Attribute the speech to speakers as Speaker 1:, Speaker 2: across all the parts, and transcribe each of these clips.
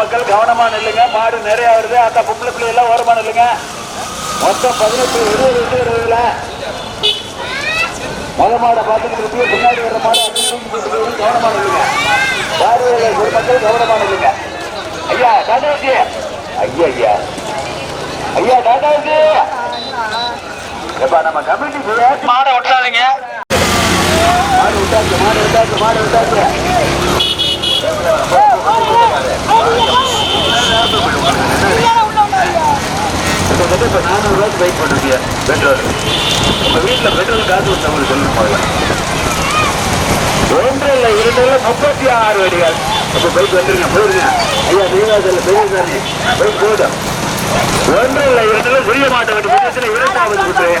Speaker 1: மக்கள் கவனமா நில்லுங்க. மாடு நிறைய வருது. அந்த பொம்பளை பிள்ளை எல்லாம் ஓரமா நில்லுங்க. மொத்தம் பதினெட்டு இருபது ரெண்டு இருபதுல மொத மாடை பார்த்துக்கிட்டு இருக்கு பின்னாடி வர மாடு கவனமா நில்லுங்க. பார்வையில் ஒரு மக்கள் கவனமா நில்லுங்க. ஐயா டாடாஜி ஐயா ஐயா. ஐயா டாடாஜி எப்பா நம்ம கமிட்டி மாடை விட்டாதீங்க மாடு விட்டாச்சு மாடு விட்டாச்சு மாடு விட்டாச்சு கிட்டத்தட்ட பைக் பெட்ரோல் உங்க வீட்டில் பெட்ரோல் காசு வந்தவங்களுக்கு சொல்லுங்க முதல்ல ஒன்று இல்லை இரண்டு முப்பத்தி ஆறு வடிகள் அப்போ பைக் வந்துருங்க போயிருங்க ஐயா நீவாசல்ல பைக் போதும் ஒன்று இல்லை இரண்டு இல்லை இரண்டாவது ஒன்று இல்லை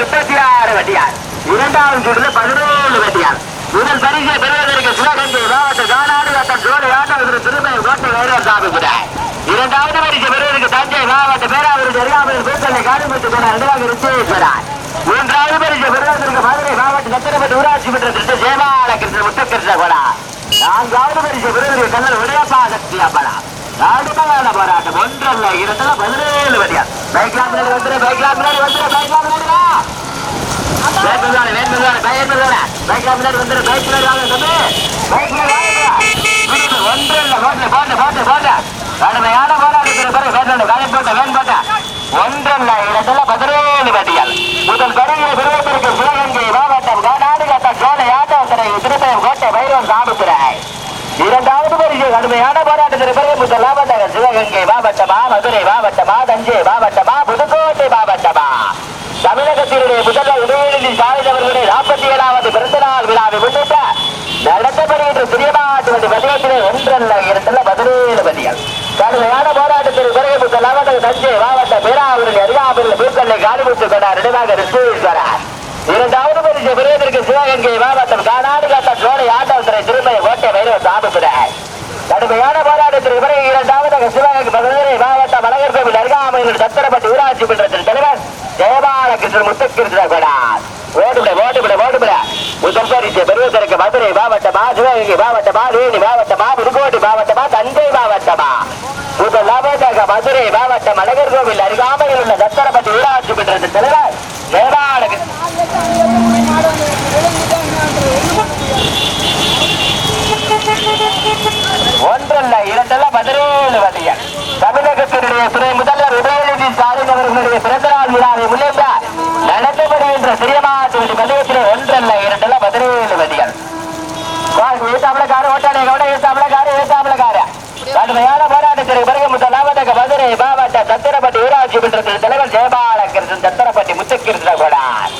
Speaker 1: முப்பத்தி ஆறு வட்டியார் இரண்டாவது சுற்றுல பதினேழு வட்டியார் முதல் பரிசை பெறுவதற்கு சிவகங்கை மாவட்ட கானாடு வட்டம் ஜோடி ஆட்டத்தில் திருமை கோட்டை வைரவர் சாமிக்கிறார் இரண்டாவது பரிசை பெறுவதற்கு தஞ்சை மாவட்ட பேராவூர் தெரியாமல் கூட்டணி காடுமத்து போன இரண்டாவது ரிச்சேஸ்வரர் மூன்றாவது பரிசை பெறுவதற்கு மதுரை மாவட்ட சத்திரப்பட்டு ஊராட்சி மன்ற திட்ட ஜெயபால கிருஷ்ண முத்தகிருஷ்ண கொடா. நான்காவது பரிசை பெறுவதற்கு கண்ணல் உடையப்பா சக்தி அப்படா கடுமையான போராட்டம். ஒன்றல்ல இரண்டுல பதினேழு வழியா பைக்லாம் முன்னாடி வந்துரு பைக்லாம் முன்னாடி வந்துரு பைக்லாம் கடுமையான போராட்டத்தில் பிறகு வேண்டாம் வேலை போட்ட வேன் போட்ட ஒன்றல்ல இடத்துல பதினேழு வட்டிகள் முதல் பெருகிற பெருவத்திற்கு சிவகங்கை மாவட்டம் காடாடு கட்டம் சோலை ஆட்டோத்தரை திருப்பயம் கோட்டை வைரம் சாமித்துறை இரண்டாவது பரிசு கடுமையான போராட்டத்தில் பிறகு முதல் மாவட்டம் சிவகங்கை மாவட்டமா மதுரை மாவட்டமா தஞ்சை மாவட்டமா புதுக்கோட்டை மாவட்டமா. தமிழகத்தினுடைய முதல்வர் உதயநிதி ஸ்டாலின் அவர்களுடைய நாற்பத்தி ஏழாவது பிறந்த நாள் விழாவை முன்னிட்டு நடத்தப்படுகின்ற சிறியமாட்டு வண்டி பந்தயத்திலே ஒன்றல்ல இரண்டல்ல பதினேழு வண்டிகள் கடுமையான போராட்டத்தில் பிறகு முதல் மாவட்டம் தஞ்சை மாவட்ட பேராவூரில் அருகாமையில் பூக்கல்லை காலிமுத்து கொண்டார். நினைவாக ரிசீஸ்வரர் இரண்டாவது பரிசு பெறுவதற்கு சிவகங்கை மாவட்டம் காணாடு காத்த சோலை ஆட்டோத்துறை திருமய கோட்டை வைரவ சாமிப்புறார் கடுமையான போராட்டத்திற்கு பிறகு இரண்டாவது சிவகங்கை மதுரை மாவட்டம் அழகர் கோவில் அருகாமையில் சத்திரப்பட்டி ஊராட்சி மன்றத்தின் தலைவர் ஜெயபாலகிருஷ்ணன் முத்துக்கிருஷ்ணன் கொண்டார். ஓடுபிட ஓடுபிட ஓடுபிட முதல் பரிசு பெருவதற்கு மதுரை மாவட்டமா சிவகங்கை மாவட்டமா தேனி மாவட்டமா புதுக்கோட்டை மாவட்டமா தஞ்சை மாவட்டமா? மதுரை மாவட்டம் அழகர் கோவில் அருகாமையில் உள்ள சத்திரப்பட்டி ஊராட்சி பெற்ற தலைவர் ஜெயபாலகிருஷ்ணன் ஒன்றல்ல இரண்டல்ல பதினேழு வண்டிகள் தமிழகத்தினுடைய துணை முதல்வர் உதயநிதி ஸ்டாலின் அவர்களுடைய பிறந்த நாள் விழாவை முன்னிட்டு நடத்தப்படுகின்ற சிறியமாட்டு வண்டி பந்தயத்திலே ஒன்றல்ல இரண்டல்ல பதினேழு வண்டிகள் ஏத்தாமலக்காரு ஓட்டாளி கவட ஏத்தாமலக்காரு ஏத்தாமலக்காரு கடுமையான போராட்டத்திற்கு பிறகு முதலாவதாக மதுரை மாவட்ட சத்திரப்பட்டி ஊராட்சி மன்றத்தின் தலைவர் ஜெயபாலகிருஷ்ணன் சத்திரப்பட்டி முத்துகிருஷ்ண கொடார்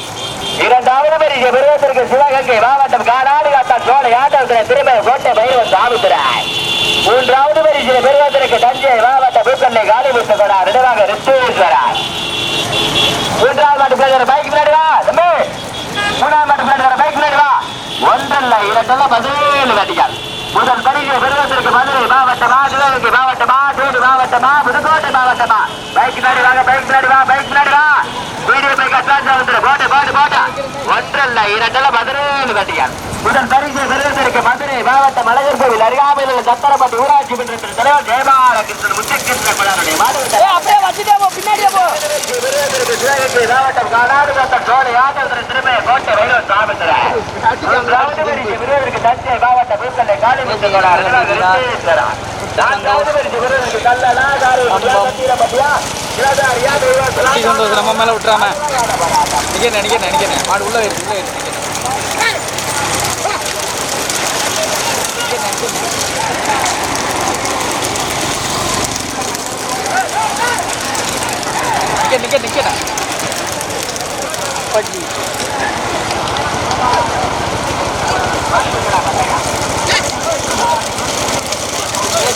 Speaker 1: இரண்டாவது பரிசு பெறுவதற்கு சிவகங்கை மாவட்டம் கானாடு காட்டம் சோலை ஆட்டத்தில் திரும்ப கோட்டை பைரவன் சாமித்துறை மூன்றாவது பரிசு பெறுவதற்கு தஞ்சை மாவட்ட பூக்கண்ணை காலிமுத்து கொடார் நினைவாக ரித்தேஸ்வரர். மூன்றாவது மாட்டு பிளேயர் பைக் முன்னாடி வா தம்பி. மூணாவது மாட்டு பிளேயர் பைக் முன்னாடி வா. ஒன்றல்ல இரண்டல்ல பதினேழு வண்டிகள். முதல் பரிசு பெறுவதற்கு மதுரை மாவட்டமா சிவகங்கை மாவட்டமா தேனி மாவட்டமா புதுக்கோட்டை மாவட்டமா. பைக் முன்னாடி வாங்க பைக் முன்னாடி வா. பைக் முன்னாடி வா வீடியோ பைக் அட்வான்ஸ் வந்துரு போட்டு போட்டு போட்டு ஒன்றல்ல இரண்டல்ல பதினேழு வண்டிகள் முதல் பரிசு பெறுவதற்கு மதுரை மாவட்டம் அழகர் கோவில் அருகாமையில் உள்ள சத்திரப்பட்டி ஊராட்சி மன்றத்தின் தலைவர் ஜெயபாலகிருஷ்ணன் முத்துகிருஷ்ணன் மாடு
Speaker 2: அப்படியே வச்சுட்டே போ பின்னாடியே போ.
Speaker 1: சிவகங்கை மாவட்டம் கானாடு கட்டம் சோலை ஆட்டத்தில் திரும்ப கோட்டை வைரவ சாமித்திர. விருதுக்கு தஞ்சை மாவட்ட காளிமுத்து கொடார் நான்காவது பரிசு
Speaker 3: நம்ம மேல விட்டுறாம நிக்கிறேன் நிக்கிறேன் மாடு உள்ள இருக்கு உள்ள இருக்கு நிக்க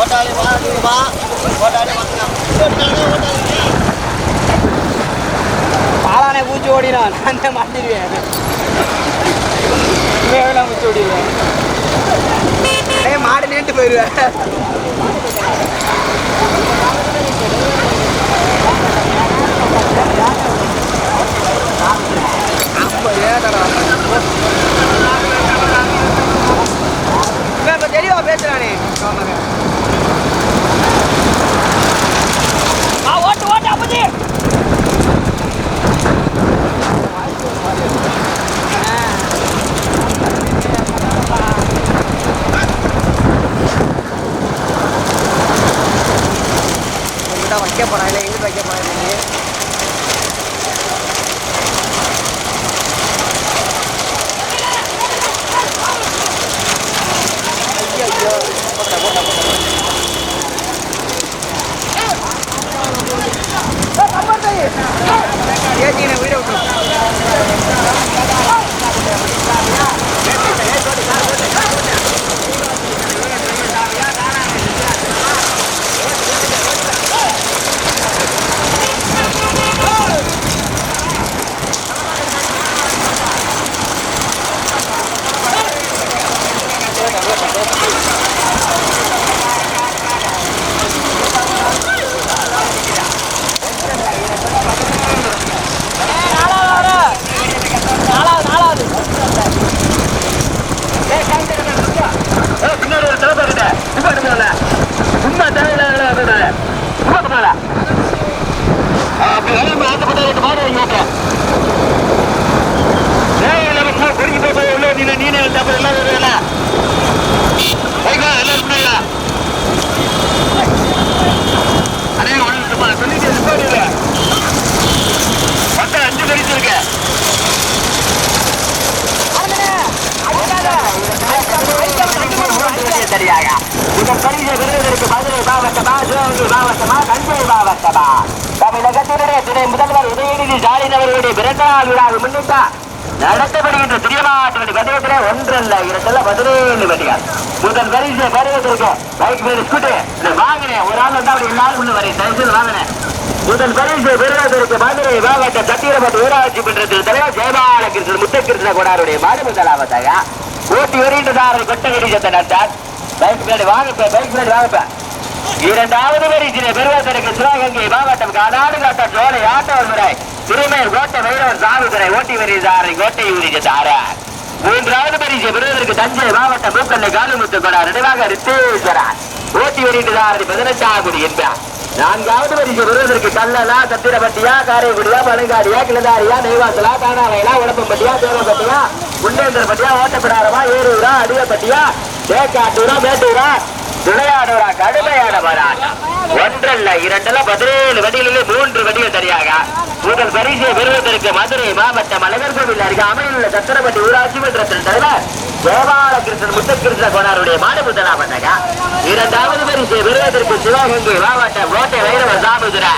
Speaker 4: ஓட்டாளி வா நீங்க வா ஓட்டாளி
Speaker 2: பாலானே பூச்சி ஓடினான் தான் மாட்டிடுவேன்
Speaker 3: வேணாம் வச்சு ஓடிடுவேன்
Speaker 2: ஏய் மாடு நேட்டு போயிடுவேன் இப்ப
Speaker 1: சரியாக இதன் பரிசை விருதுகளுக்கு மதுரை மாவட்டமா சிவகங்கை மாவட்டமா தஞ்சை மாவட்டமா தமிழகத்தினுடைய துணை முதல்வர் உதயநிதி ஸ்டாலின் அவர்களுடைய பிறந்த நாள் விழாவை முன்னிட்டு நடத்தப்படுகின்ற திரியமாட்டு பந்தயத்திலே ஒன்றல்ல இரண்டல்ல பதினேழு வண்டிகள் முதல் பரிசை பருவத்திற்கு பைக் மீது ஸ்கூட்டர் இந்த வாங்கினேன் ஒரு ஆள் வந்தா அப்படி எல்லாரும் உள்ள வரேன் தயவுசெய்து வாங்கினேன் முதல் பரிசு பெறுவதற்கு மதுரை மாவட்ட சத்திரப்பட்டு ஊராட்சி மன்றத்தில் தலைவர் ஜெயபாலகிருஷ்ணன் முத்தகிருஷ்ண கோடாருடைய மாடு முதலாவதாக ஓட்டி வருகின்றதாரர் கொட்டகடி சத்த நடத்தார் பைக் பின்னாடி வாங்கப்ப பைக் பின்னாடி வாங்கப்ப. இரண்டாவது பரிசினை பெறுவதற்கு சிவகங்கை மாவட்டம் காடாடு காட்ட சோலை ஆட்டவர் முறை. திருமேல் கோட்டை வைரவர் சாமிதுரை ஓட்டி வருகிறாரை. கோட்டை ஊரிஜார மூன்றாவது பரிசு பெறுவதற்கு தஞ்சை மாவட்டம் மூக்கல்லை காலுமுத்து கொடா நினைவாக ரித்தேஸ்வரர். ஓட்டி வருகின்றார் பதினெட்டாம் குடி என்பார். நான்காவது பரிசு பெறுவதற்கு கல்லலா சத்திரப்பட்டியா காரைக்குடியா பழங்காடியா கிளதாரியா நெய்வாசலா தானாவையா உடம்பம்பட்டியா தேவப்பட்டியா குண்டேந்திரப்பட்டியா ஓட்டப்பிடாரமா ஏரூரா அடியப்பட்டியா தேக்காட்டூரா மேட்டூரா விளையாடுறா கடுமையான போராட்டம். ஒன்றல்ல இரண்டல்ல பதினேழு மூன்று வண்டிகள் சரியாக. முதல் பரிசை பெறுவதற்கு மதுரை மாவட்டம் அழகர் கோவில் அருகே அமைந்துள்ள சத்திரப்பட்டி ஊராட்சி மன்றத்தின் தலைவர் கோபாலகிருஷ்ணன் முத்தகிருஷ்ண கோனாருடைய மாடு முதலாவதாக இரண்டாவது பரிசை பெறுவதற்கு சிவகங்கை மாவட்டம் கோட்டை வைரவ சாமுதுரை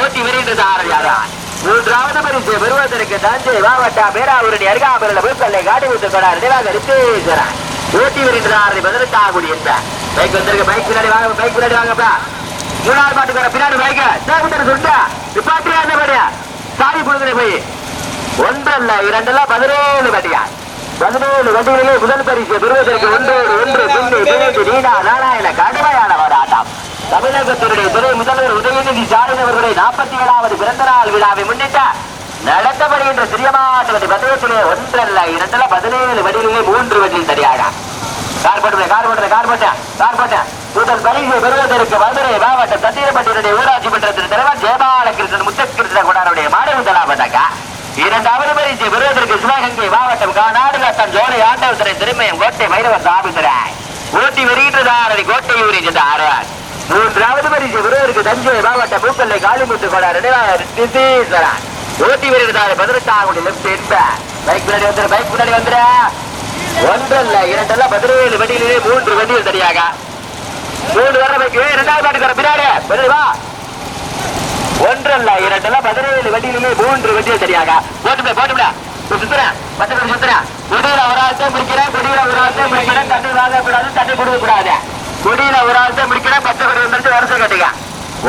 Speaker 1: ஓட்டி வருகின்றது மூன்றாவது பரிசு பெறுவதற்கு தஞ்சை மாவட்டம் பேராவூரணி அருகாமையில் பூக்கல்லை காட்டுவித்து கொண்டார் நினைவாக ஓட்டி வருகின்றார் பதினெட்டாகுடி என்ற பைக் வந்திருக்க பைக் பின்னாடி வாங்க பைக் பின்னாடி வாங்கப்பா மூணாவது பாட்டுக்கார பின்னாடி பைக்க சேவிட்டு சொல்லிட்டா நிப்பாட்டியா என்ன படியா சாவி கொடுக்குறேன் போய். ஒன்றல்ல இரண்டல்ல பதினேழு வண்டியா பதினேழு வண்டிகளிலே முதல் பரிசு பெறுவதற்கு ஒன்றோடு ஒன்று பின்னி பிணைந்து நீடா நாராயண கடுமையான போராட்டம். தமிழகத்தினுடைய துணை முதல்வர் உதயநிதி ஸ்டாலின் அவர்களுடைய நாற்பத்தி ஏழாவது பிறந்த நாள் விழாவை முன்னிட்டு நடத்தப்படுகின்ற சிறியமாட்டு வண்டி பந்தயத்திலே ஒன்றல்ல இரண்டல்ல பதினேழு வண்டிகளிலே மூன்று வண்டியில் சரியாக கார் போட்டு கார் போட்டு கார் போட்டேன் கார் போட்டேன் முதல் பரிசு பெறுவதற்கு மதுரை மாவட்டம் சத்திரப்பட்டியுடைய ஊராட்சி மன்றத்தின் தலைவர் ஜெயபாலகிருஷ்ணன் முத்தகிருஷ்ண குடாருடைய மாடு முதலாவதாக இரண்டாவது பரிசு பெறுவதற்கு சிவகங்கை மாவட்டம் காநாடு கட்டம் ஜோலை ஆண்டவத்துறை திருமயம் கோட்டை வைரவர் சாபித்துறை ஊட்டி வருகின்றதாரடி கோட்டை ஊரி சென்ற ஆர்வார். மூன்றாவது பரிசு பெறுவதற்கு தஞ்சை மாவட்டம் பூக்கல்லை காளிமுத்து கொடார் நிதீஸ்வரன் ஊட்டி வருகின்றார் பதினெட்டாம் கோடி லெப்ட் என்ப பைக் பின்னாடி வந்துரு பைக் பின்னாடி வந்துரு. ஒன்றல்ல இரண்டல்ல பதினேழு வண்டியிலே மூன்று வண்டிகள் சரியாக. மூணு வர பைக் இரண்டாவது பாட்டுக்கார பின்னாடி பின்னாடி வா. ஒன்றல்ல இரண்டுல பதினேழு வண்டியிலுமே மூன்று வண்டிகள் சரியாக. போட்டுவிட போட்டுவிட சுத்துறேன் பத்து பேர் சுத்துறேன். கொடியில ஒரு ஆள்கிட்ட முடிக்கிறேன் கொடியில ஒரு ஆள்கிட்ட முடிக்கிறேன் தண்ணி வாங்கக்கூடாது தண்ணி கொடுக்க கூடாது கொடியில ஒரு ஆள்கிட்ட முடிக்கிறேன் பத்து பேர் வந்துட்டு வருஷம் கட்டுங்க.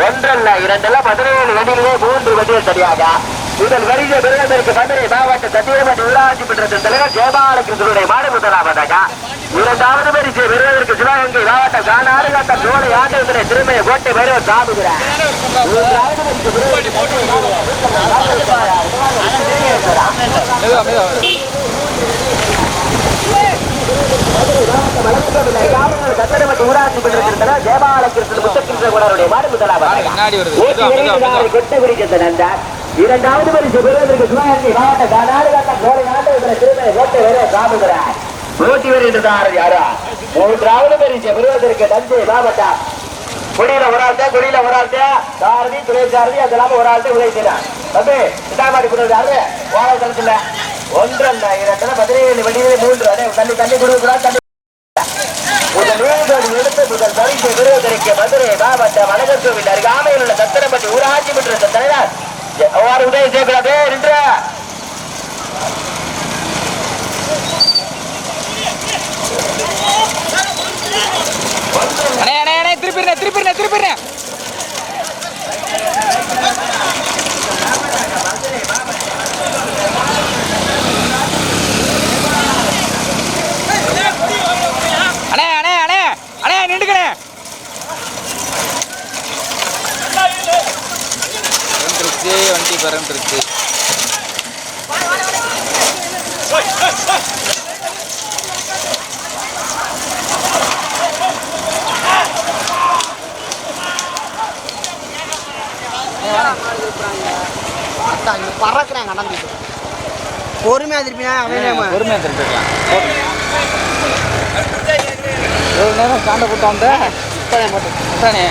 Speaker 1: ஒன்றல்ல இரண்டுல பதினேழு வண்டியிலுமே மூன்று வண்டிகள் சரியாக. முதல் வரிசை பெருவதற்கு மதுரை மாவட்ட சத்தியமன்ற ஊராட்சி மன்றத்தின் தலைவர் ஜெயபாலகிருஷ்ணனுடைய மாடு முதலாவதாக இரண்டாவது வரிசை பெறுவதற்கு சிவகங்கை மாவட்டம் கானாறு கட்டம் சோழை ஆண்டவரை திருமையை கோட்டை
Speaker 3: மெதுவா
Speaker 1: சத்திரமன்ற ஊராட்சி மன்றத்தின் ஜெயபாலகிருஷ்ணன் முத்தகிருஷ்ணகுணருடைய மாடு முதலாவதாக
Speaker 3: பின்னாடி வருது.
Speaker 1: ஓட்டி
Speaker 3: மெதுவா மெதுவா மெதுவா
Speaker 1: வருகிறார் கொட்டை பிடிக்கின்ற இரண்டாவது பரிசு பெறுவதற்கு சிவகங்கை மாவட்ட கர்நாடகா கோடை ஆண்டு திருமண ஓட்டை வர சாமுகிறார் ஓட்டி வருகின்றார் யாரா? மூன்றாவது பரிசு பெறுவதற்கு தஞ்சை மாவட்டம். குடியில ஒரு ஆள்கிட்ட குடியில ஒரு ஆள்கிட்ட சாரதி துறை சாரதி அது இல்லாம ஒரு ஆள் உதவி செய்யலாம் தம்பி இட்டாமாடி கொடுக்குறது யாரு? ஓலை தளத்துல ஒன்றல்ல இரண்டுல பதினேழு வண்டியிலே மூன்று. அதே தண்ணி தண்ணி கொடுக்குறா தண்ணி. முதல் வீடுகள் எடுத்து முதல் பரிசு பெறுவதற்கு மதுரை மாவட்டம் அழகர்கோவில் அருகாமையில் உள்ள சத்திரப்பட்டி ஊராட்சி மன்ற தலைவர் உதவி செய்யக்கூடாது நின்று.
Speaker 3: திருப்பிடுறேன் திருப்பிடுறேன் திருப்பிடுறேன் அண்ணே அண்ணே அண்ணே அண்ணே நின்றுக்கிறேன் பறந்துருச்சு வண்டி பறந்துருச்சு
Speaker 2: பறக்குறாங்க நடந்துட்டு பொறுமையாக திருப்பினா அவன்
Speaker 3: பொறுமையாக திருப்பிடலாம் எவ்வளோ நேரம் காண்ட கூட்டம் வந்த தானே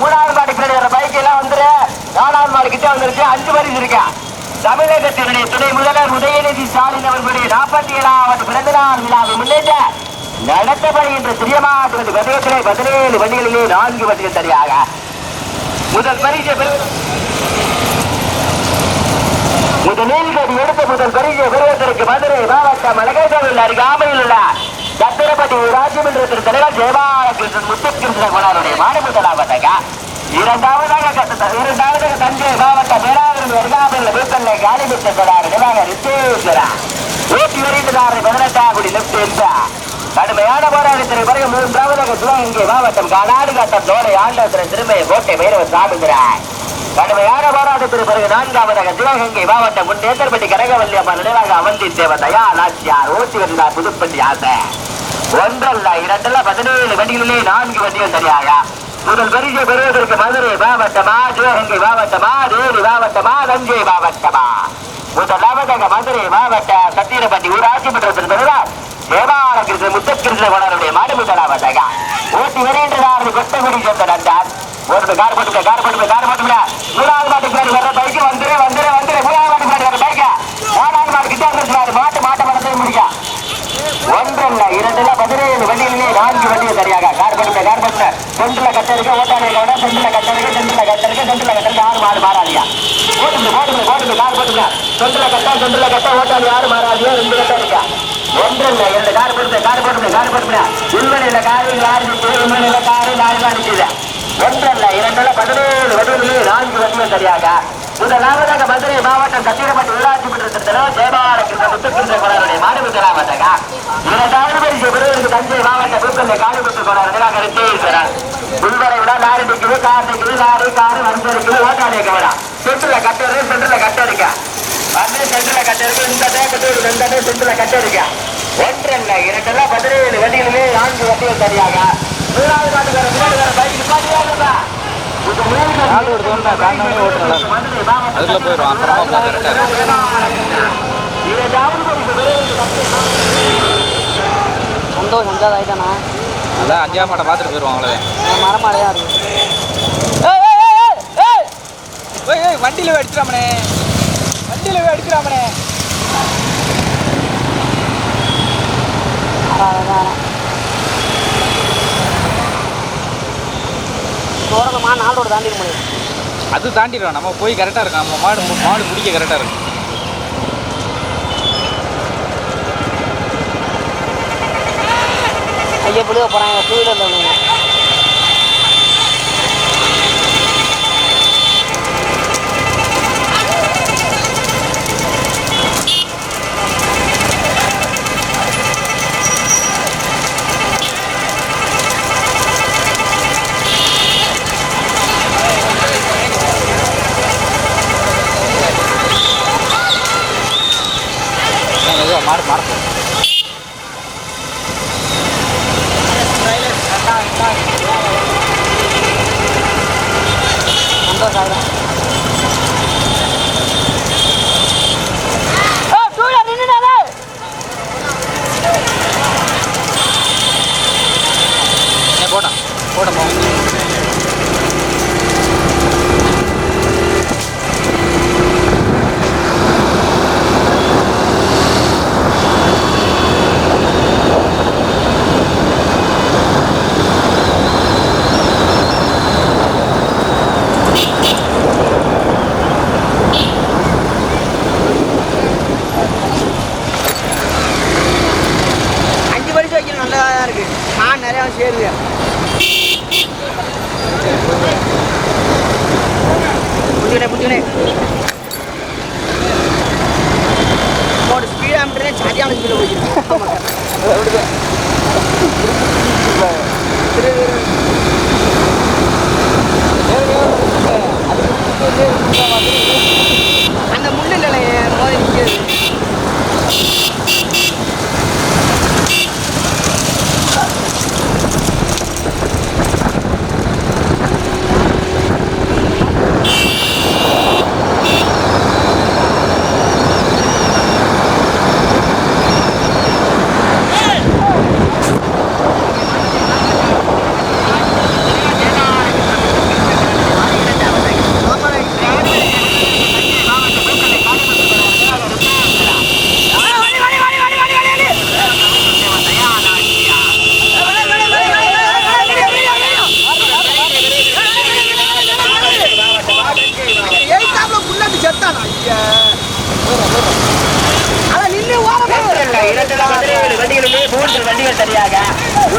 Speaker 1: மூணாவது மாடி பின்னாடி பைக் எல்லாம் வந்துரு. நாலாவது மாடி கிட்ட வந்துருச்சு அஞ்சு பரிசு இருக்கா தமிழகத்தினுடைய துணை முதல்வர் உதயநிதி ஸ்டாலின் அவர்களுடைய நாற்பத்தி ஏழாவது பிறந்த நாள் விழாவை முன்னேற்ற நடத்தப்படுகின்ற சிறியமாட்டு விதயத்திலே பதினேழு வண்டிகளிலே நான்கு வண்டிகள் சரியாக முதல் பரிசை முதலில் எடுத்த முதல் பரிசை பெறுவதற்கு மதுரை மாவட்டம் அழகேசவில் அருகாமையில் உள்ள சத்திரப்பட்டி ஊராட்சி தலைவர் ஜெயபாலகிருஷ்ணன் முத்துகிருஷ்ணன் குணாருடைய மாடு முதலாவதாக இரண்டாவதாக இரண்டாவதாக தஞ்சை மாவட்ட மேலாவரம் அருகாமையில் வீட்டல்ல காலி பெற்ற கொடார் நிவாக ரித்தேஸ்வரா. ஊட்டி வருகின்றார் பதினெட்டாம் குடி லெப்ட் என்றா கடுமையான போராட்டத்திற்கு பிறகு மூன்றாவதாக சிவகங்கை மாவட்டம் காலாடு காட்டம் தோலை ஆண்டவத்தின் திருமையை கோட்டை பைரவ சாமிங்கிறார் கடுமையான போராட்டத்திற்கு பிறகு நான்காவதாக சிவகங்கை மாவட்டம் முன்னேற்றப்பட்டி கனகவல்லி அம்மா நினைவாக அவந்தி தேவ தயா நாச்சியார் ஓட்டி வருகிறார் புதுப்பட்டி ஆசை. ஒன்றல்ல இரண்டல்ல பதினேழு வண்டிகளிலே நான்கு வண்டிகள் சரியாயா முதல் பரிசை பெறுவதற்கு மதுரை மாவட்டமா சிவகங்கை மாவட்டமா தேனி மாவட்டமா தஞ்சை மாவட்டமா? முதலாவதாக மதுரை மாவட்ட சத்திரப்பட்டி ஊராட்சி மன்றத்தில் பெறுவார். தேவார கிருஷ்ண முத்தகிருஷ்ண கோணருடைய மாடு முதலாவதாக ஓட்டி வருகின்றதாரது கொட்டகுடி சொந்த நந்தார் ஒரு கார் போட்டு கார் போட்டு கார் போட்டு நூறாவது மாட்டு பின்னாடி வர்ற பைக்கு வந்துரு வந்துரு வந்துரு மூணாவது மாட்டு பின்னாடி வர பைக்க நாலாவது மாட்டு கிட்ட வந்துருக்காரு மாட்டு மாட்ட மனத்தை முடிக்க ஒன்றல்ல இரண்டுல பதினேழு வண்டிகளிலே நான்கு வண்டிகள் சரியாக கார் படுத்த கார் படுத்த கட்டருக்கு கட்ட இருக்க ஓட்டாளி கவன சென்ட்ல கட்ட இருக்க சென்ட்ல கட்ட இருக்க ஆறு மாடு மாறாதியா? ஓட்டுங்க ஓட்டுங்க ஓட்டுங்க கார் போட்டுங்க சென்ட்ல கட்டா சென்ட்ல கட்டா ஓட்டாளி ஆறு மாறாதியா? ரெண்டு கட்ட இருக்கா ஒன்றல்ல இந்த கார் போட்டு கார் போட்டுங்க கார் போட்டுங்க. உண்மையில காரு லாரி நிற்குது? உள்வனையில காரு லாரி தான் நிற்குது? ஒன்றல்ல இரண்டுல பதினேழு வண்டிகளிலே நான்கு வண்டிகள் சரியாக. முதலாவதாக மதுரை மாவட்டம் கட்டிடப்பட்டு உள்ளாட்சி மன்றத்தில் ஜெயபாலகிருஷ்ண முத்துக்கின்ற கொடாருடைய மாநிலத்தலாவதாக இரண்டாவது பரிசு பெறுவதற்கு தஞ்சை மாவட்ட பூக்கல்ல காலிபுத்து கொடாரு நிராகரித்தே இருக்கிறார். உள்வரை விட லாரி நிற்குது கார் நிற்குது லாரி காரு வந்து இருக்குது ஓட்டாளி இருக்க வேணாம் சென்ட்ல கட்ட இருக்கு சென்ட்ல கட்ட இருக்க. வந்து சென்ட்ல கட்ட இருக்கு இந்த டேக்கத்து இருக்கு இந்த டே சென்ட்ல கட்ட இருக்க. ஒன்றல்ல இரண்டல்ல பதினேழு வண்டிகளிலே நான்கு வண்டிகள் சரியாக. மூணாவது நாட்டுக்கார முன்னாடி வர பைக் பாத்தியா
Speaker 3: ஆள் ஒரு தோணுதா தாண்டாமே ஓட்டுறல அதுக்குள்ள போயிடும் அப்புறமா போக கரெக்டாக இருக்கும்
Speaker 2: சந்தோஷம் ஆயிட்டானா
Speaker 3: அதான் அஞ்சாம் மாட்டை பார்த்துட்டு போயிடுவாங்களே
Speaker 2: மரமாடையா இருக்கு
Speaker 3: ஏய் ஏய் வண்டியில் அடிச்சிடாமனே. வண்டியில் அடிச்சிடாமனே.
Speaker 2: தோரகமா நாளோட தாண்டி முடியும்
Speaker 3: அது தாண்டிடுவோம். நம்ம போய் கரெக்டாக இருக்கும். நம்ம மாடு மாடு முடிக்க கரெக்டாக இருக்கும்.
Speaker 2: ஐயா புழுக போகிறாங்க டூ வீலரில்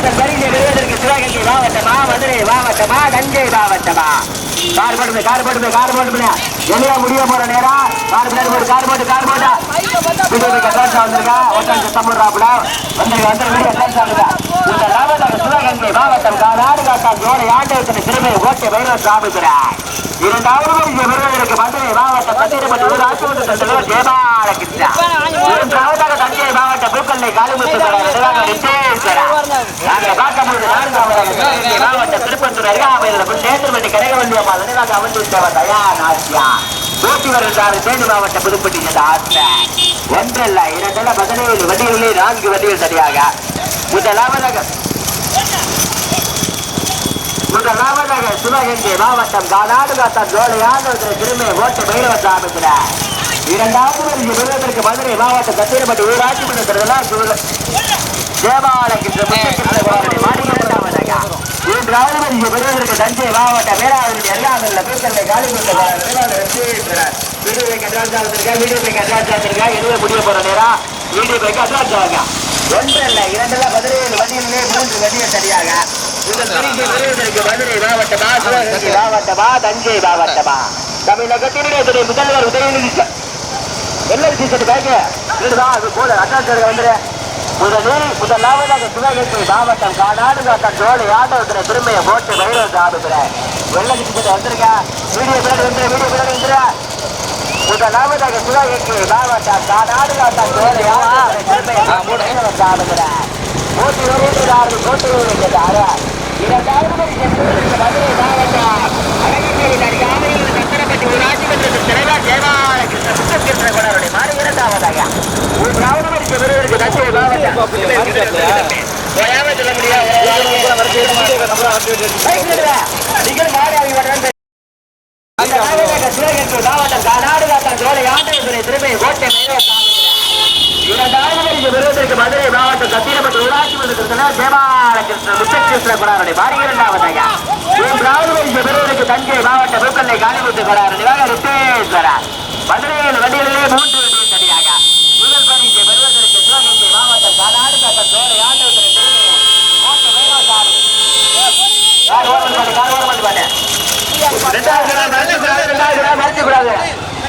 Speaker 1: முதல் வரியிலே விருதுக்கு சிவகங்கை மாவட்டமா மதுரை மாவட்டமா தஞ்சை மாவட்டமா? கார் போட்டு கார் போட்டு கார் போட்டு வெளியே முடிய போற நேரம் கார் பின்னாடி போடு கார் போட்டு கார் போட்டா. வந்திருக்கா? ஒருத்தன் சத்தம் போடுறாப்புல. வந்து வந்து சிவகங்கை மாவட்டம் காநாடு காட்டான் ஜோடி ஆண்டவத்தின் சிறுமை சாமிக்கிறார் இரண்டாவது மதுரை மாவட்டம் பத்திரப்பட்டி ஊராட்சி ஒன்று தலைவர் ஜெயபாலகிருஷ்ணா. மூன்றாவதாக தஞ்சை மாவட்டம் பூக்கல்லை காளிமுத்து நாங்கள் பார்க்கும்போது நான்காவதாக மாவட்டம் திருப்பத்தூர் அருகாமையில் நேந்திரமணி கனகவல்லி அம்மா நினைவாக அமர்ந்திருந்தவர் தயா நாசியா போட்டி வருகிறார் தேனி மாவட்டம் புதுப்பட்டி ஒன்றல்ல இரண்டல்ல பதினேழு வண்டிகளிலே நான்கு வண்டிகள் சரியாக முதலாவதாக முதலாவதாக சிவகங்கை மாவட்டம் காநாடு காத்தான் ஜோலையான திருமை ஓட்டு பைரவ சாமிக்கிறார் இரண்டாவது பரிசு பெறுவதற்கு மதுரை மாவட்டம் கத்திரப்பட்டி ஊராட்சி மன்றத்தில் தேவாலயத்திற்கு மூன்றாவது பரிசு பெறுவதற்கு தஞ்சை மாவட்ட மேலாளர் எல்லாரும் பேசலை காலி வீடியோ கட்டாச்சிருக்கா வீடியோ ஆகிருக்கா எதுவே முடிய போற நேரம் வீடியோ கட்டாச்சாங்க ஒன்றல்ல இரண்டல்ல பதினேழு வண்டிகளிலே மூன்று வண்டிகள் சரியாக. மதுரை மாவட்டமா சிவகங்கை மாவட்டமா தஞ்சை மாவட்டமா. தமிழகத்தினுடைய முதல்வர் உதயநிதி வெள்ளை சீசன் பேங்க இதுதான் அது போல அட்டாச்சார வந்துரு. முதலில் முதலாவதாக சிவகங்கை மாவட்டம் காநாடு காட்டம் ஜோலை ஆட்டோத்துல திரும்பிய போட்டு வைரவ சாப்பிடுற வெள்ளை சீசன் வந்திருக்க? வீடியோ பின்னாடி வந்துரு வீடியோ பின்னாடி வந்துரு. முதலாவதாக சிவகங்கை மாவட்டம் காநாடு போட்டி வருகிறார்கள் இரண்டாவது மதுரை மாவட்டம் ஊராட்சி தலைவர் மாறி இரண்டாவதாக மூன்றாவது மணிக்கு விருதுக்கு தஞ்சை மாவட்டம் சொல்ல முடியாது நீங்கள் மாறி ஆகிவிடுறது மாவட்டம் ஆண்டவரை திரும்பி ஓட்டை மேலே இரண்டாவது பரிசு மதுரை மாவட்டம் சத்திரப்பட்டு ஊராட்சி மன்றத்தினர் ஜெயபாலகிருஷ்ணன் முத்தகிருஷ்ண குடாருடைய பாரி மூன்றாவது பெறுவதற்கு தஞ்சை மாவட்ட பூக்கல்லை கொடுத்து குடார் நிவாக ரித்தேஸ்வரர் மதுரையில் வண்டிகளிலே மூன்று வண்டிகள் சரியாக முதல் பரிசு பெறுவதற்கு சிவகங்கை மாவட்டம் காநாடு காட்டம் ஜோலை ஆண்டவரை திரும்பி ஓட்டை மேலே கார் ஓரம் பாட்டு கார் ஓரம் பாட்டு பாட்டு ரெண்டாவது நாள் மறைச்சு கூடாது, ரெண்டாவது நாள் மறைச்சு கூடாது.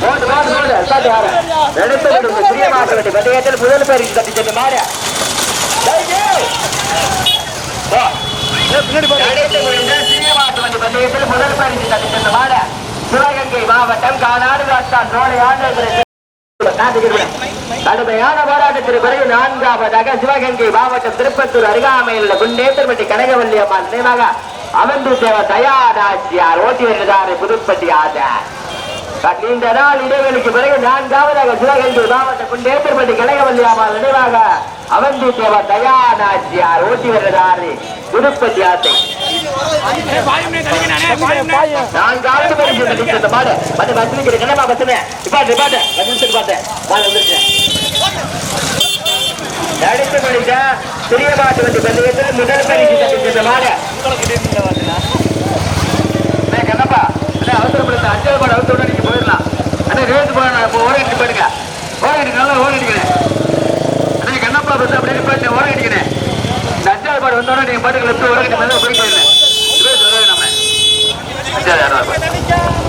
Speaker 1: ஓடு, ஓடு, ஓடு, அசால்ட்டு வாரு. எடுத்து விடுங்க, சிறிய மாட்டு வண்டி. பந்தயத்தில் முதல் பரிசு தட்டி சென்று மாறு. டேய், டேய். போ. கடைசி முடிந்த சிறிய மாட்டு வண்டி பந்தயத்தில் முதல் பரிசு தட்டி சென்று மாறு. சிவகங்கை மாவட்டம் காநாடு ராஜ்தான் ரோடு ஆண்டு கடுமையான போராட்டத்திற்கு பிறகு நான்காவதாக சிவகங்கை மாவட்டம் திருப்பத்தூர் அருகாமையில் உள்ள குண்டேத்தர்பட்டி கனகவல்லி அம்மாள் நினைவாக அமர்ந்து தேவ தயாராட்சியார் ஓட்டி வருகிறார் புதுப்பட்டி நீண்ட நாள் இடைவெளிக்கு பிறகு நான்காவதாக சிவகங்கை மாவட்ட குண்டேத்தர்பட்டி கனகவல்லி அம்மாள் நினைவாக அவந்தி தேவ தயாராட்சியார் ஓட்டி வருகிறார். புதுப்பட்டி ஆசை நான்காவது பரிசு நடிக்கிற இந்த மாடு மற்ற பஸ்ஸுக்கு கிடமா பஸ்ஸுன்னு இப்பாட்டு இப்பாட்டு பத்து நிமிஷத்துக்கு பார்த்தேன் மாடு வந்துருச்சு நடித்து முடிந்த சிறிய மாட்டு வண்டி பந்தயத்தில் முதல் பரிசு தட்டிச்ச மாடு அண்ணே, அவசரப்படுத்த பாடு மாடு அவசரம் நீங்கள் போயிடலாம். அண்ணா ரேட்டு அண்ணே ரேஸ் போன ஓரடிட்டு போயிடுங்க ஓரடி நல்லா ஓரடிக்கிறேன் அண்ணா கண்ணப்பா பஸ் அப்படியே போயிட்டு ஓரடிக்கிறேன் இந்த அஞ்சாவது பாடு வந்தோடனே நீங்கள் பாட்டுக்கு லெஃப்ட் ஓரடி மேலே போயிட்டு இல்லை இதுவே சொல்லுவேன் நம்ம. அஞ்சாவது யாரும்